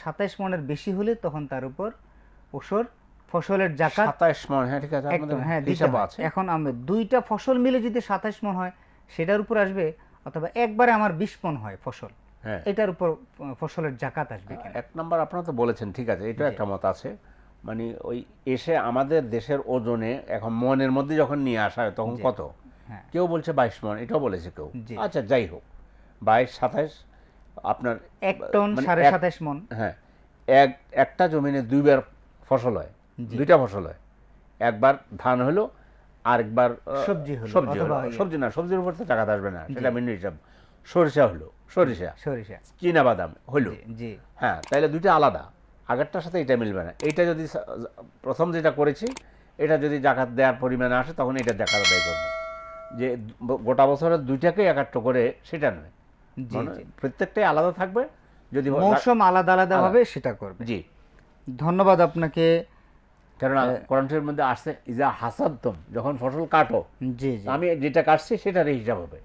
সাতাইশ মনের বেশি হলে তখন তার উপর ওসর ফসলের জাকাত সাতাইশ মন হ্যাঁ ঠিক আছে একদম হ্যাঁ হিসাব আছে। এখন আমি দুইটা ফসল মিলে যদি সাতাইশ মন হয় সেটার উপর আসবে অথবা একবারে আমার বিশ মন হয় ফসল হ্যাঁ। এটার উপর ফসলের জাকাত আসবে এক নম্বর আপনারা তো বলেছেন ঠিক আছে এটা একটা মত আছে। মানে ওই এসে আমাদের দেশের ওজনে এখন মনের মধ্যে যখন নিয়ে আসা হয় তখন কত? হ্যাঁ। কেউ বলছে বাইশ মন এটাও বলেছে কেউ। আচ্ছা যাই হোক বাইশ সাতাইশ আপনার এক টন মানে সাড়ে সাতাইশ মন। হ্যাঁ এক একটা জমিনে দুইবার ফসল হয় দুইটা ফসল হয়। একবার ধান হলো আরেকবার সবজি হলো, সবজি হলো। ইয়ে। সবজি না সবজির উপর তো টাকা আসবে না সেটা ভিন্ন হিসাব। সরিষা হলো সরিষা। সরিষা। চীনা বাদাম হলো। জি, হ্যাঁ তাইলে দুইটা আলাদা। আগেরটার সাথে এটা মিলবে না। এইটা যদি প্রথম যেটা করেছি এটা যদি জাকাত দেওয়ার পরিমাণে আসে তখন এটা জাকাত আদায় করব। যে গোটা বছরের দুইটাকে একাত্র করে সেটা নয়। মানে প্রত্যেকটাই আলাদা থাকবে। যদি মৌসুম আলাদা আলাদা হবে সেটা করবে। জি। ধন্যবাদ আপনাকে। কেননা কোরআনের মধ্যে আসছে ইজা হাসাদ্দম যখন ফসল কাটো জি জি। আমি যেটা কাটছি সেটার হিসাব হবে।